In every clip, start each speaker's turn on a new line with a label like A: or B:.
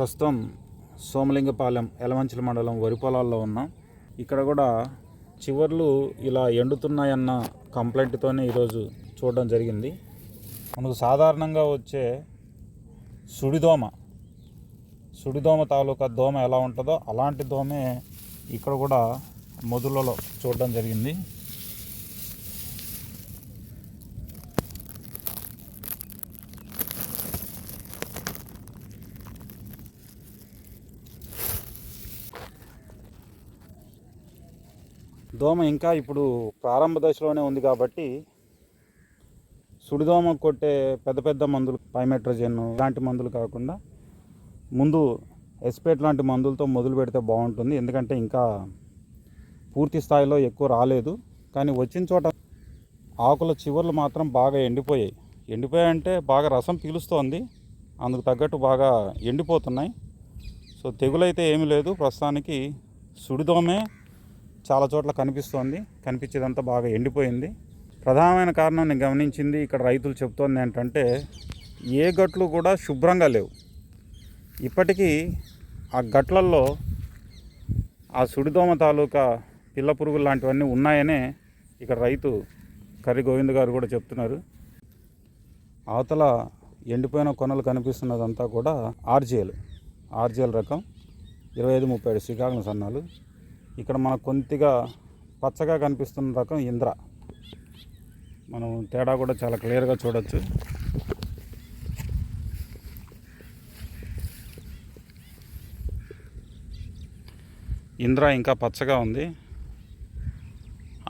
A: ప్రస్తుతం సోమలింగపాలెం ఎలమంచిల మండలం వరి పొలాల్లో ఉన్నాం. ఇక్కడ కూడా చివర్లు ఇలా ఎండుతున్నాయన్న కంప్లైంట్తోనే ఈరోజు చూడడం జరిగింది. మనకు సాధారణంగా వచ్చే సుడిదోమ సుడిదోమ తాలూకా దోమ ఎలా ఉంటుందో అలాంటి దోమే ఇక్కడ కూడా మొదులలో చూడడం జరిగింది. దోమ ఇంకా ఇప్పుడు ప్రారంభ దశలోనే ఉంది కాబట్టి సుడిదోమ కొట్టే పెద్ద పెద్ద మందులు పైమెట్రోజెన్ ఇలాంటి మందులు కాకుండా ముందు ఎస్పేట్ లాంటి మందులతో మొదలు పెడితే బాగుంటుంది. ఎందుకంటే ఇంకా పూర్తి స్థాయిలో ఎక్కువ రాలేదు. కానీ వచ్చిన చోట ఆకుల చివర్లు మాత్రం బాగా ఎండిపోయాయి. ఎండిపోయాయంటే బాగా రసం పీలుస్తోంది. అందుకు తగ్గట్టు బాగా ఎండిపోతున్నాయి. సో తెగులైతే ఏమీ లేదు. ప్రస్తుతానికి సుడిదోమే చాలా చోట్ల కనిపిస్తోంది. కనిపించేదంతా బాగా ఎండిపోయింది. ప్రధానమైన కారణం నేను గమనించింది ఇక్కడ రైతులు చెప్తోంది ఏంటంటే ఏ గట్లు కూడా శుభ్రంగా లేవు. ఇప్పటికీ ఆ గట్లల్లో ఆ సుడిదోమ తాలూకా పిల్ల పురుగులు లాంటివన్నీ ఉన్నాయనే ఇక్కడ రైతు కర్రి గోవింద్ గారు కూడా చెప్తున్నారు. అవతల ఎండిపోయిన కొనలు కనిపిస్తున్నదంతా కూడా ఆర్జేల్. ఆర్జేల్ రకం. ఇరవై ఐదు ముప్పై ఏడు శ్రీకాకుళం సన్నాలు. ఇక్కడ మనకు కొద్దిగా పచ్చగా కనిపిస్తున్న రకం ఇంద్ర. మనం తేడా కూడా చాలా క్లియర్గా చూడొచ్చు. ఇంద్ర ఇంకా పచ్చగా ఉంది.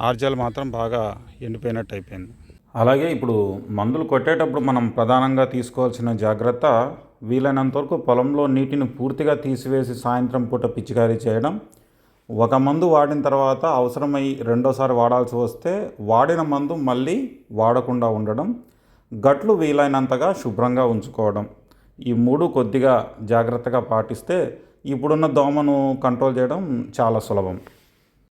A: ఆర్జాలు మాత్రం బాగా ఎండిపోయినట్టు అయిపోయింది. అలాగే ఇప్పుడు మందులు కొట్టేటప్పుడు మనం ప్రధానంగా తీసుకోవాల్సిన జాగ్రత్త వీలైనంత వరకు పొలంలో నీటిని పూర్తిగా తీసివేసి సాయంత్రం పూట పిచికారీ చేయడం ఒక మందు వాడిన తర్వాత అవసరమై రెండోసారి వాడాల్సి వస్తే వాడిన మందు మళ్ళీ వాడకుండా ఉండడం గట్లు వీలైనంతగా శుభ్రంగా ఉంచుకోవడం ఈ మూడు కొద్దిగా జాగ్రత్తగా పాటిస్తే ఇప్పుడున్న దోమను కంట్రోల్ చేయడం చాలా సులభం.